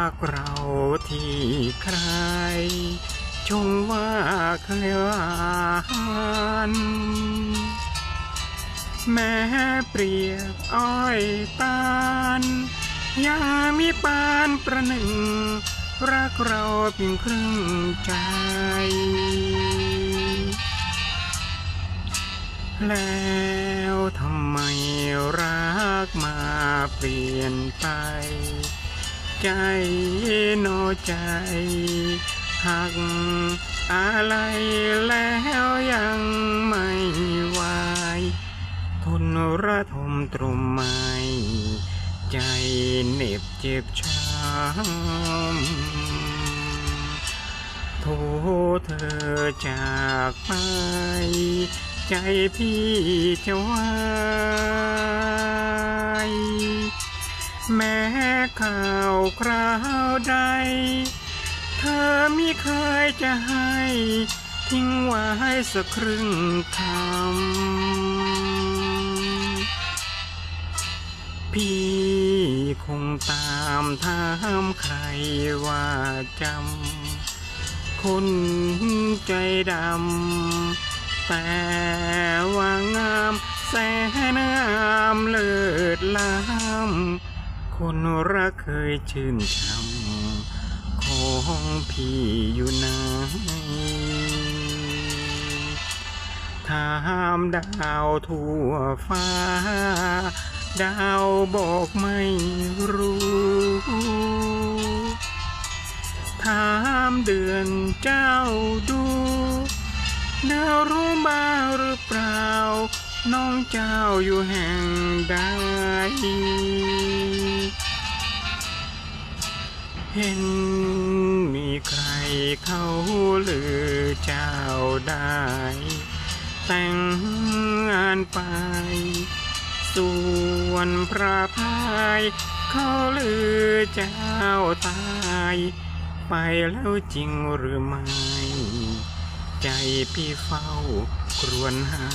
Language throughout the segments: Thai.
ากเราที่ใครชงว่าเคยหวานแม้เปรียบอ้อยตาลยังมีปานประหนึ่ง รักเราเพียงครึ่งใจ แล้วทำไมรักมาเปลี่ยนไป ใจโนใจหักอะไรแล้วยังไม่ไหวทนระทมตรมไม่ ใจเหน็บเจ็บช้ำโทเธอจากไป ใจพี่จะวาย แม้ข่าวคราวใด เธอไมิเคยจะให้ ทิ้งไว้สักครึ่งคำพี่คงตามถามใครว่าจำคนใจดำ แต่ว่างามแสนงามเลิศล้ คนรักเคยชื่นชำของพี่อยู่ไหนถามดาวทั่วฟ้า ดาวบอกไม่รู้ ถามเดือนเจ้าดู ดาวรู้บ้างหรือเปล่า น้องเจ้าอยู่แห่งใด เห็นมีใครเขาลือเจ้าได้ แต่งงานไป ส่วนพระพายเขาลือเจ้าตาย ไปแล้วจริงหรือไม่ ใจพี่เฝ้า ครวนหา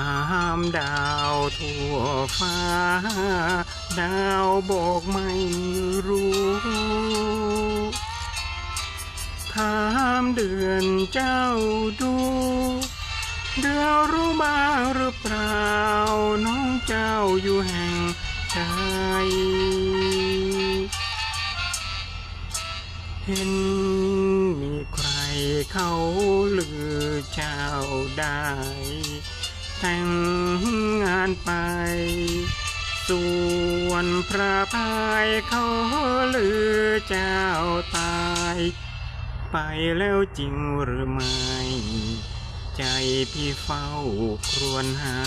ามดาวทั่วฟ้า ดาวบอกไม่รู้ถามเดือนเจ้าดูเดือรู้บ้างหรือเปล่า น้องเจ้าอยู่แห่งใดเห็นมีใครเขาลือเจ้าได้ แต่งงานไป ส่วนพระพายเขาลือเจ้าตาย ไปแล้วจริงหรือไม่ ใจพี่เฝ้าครวญหา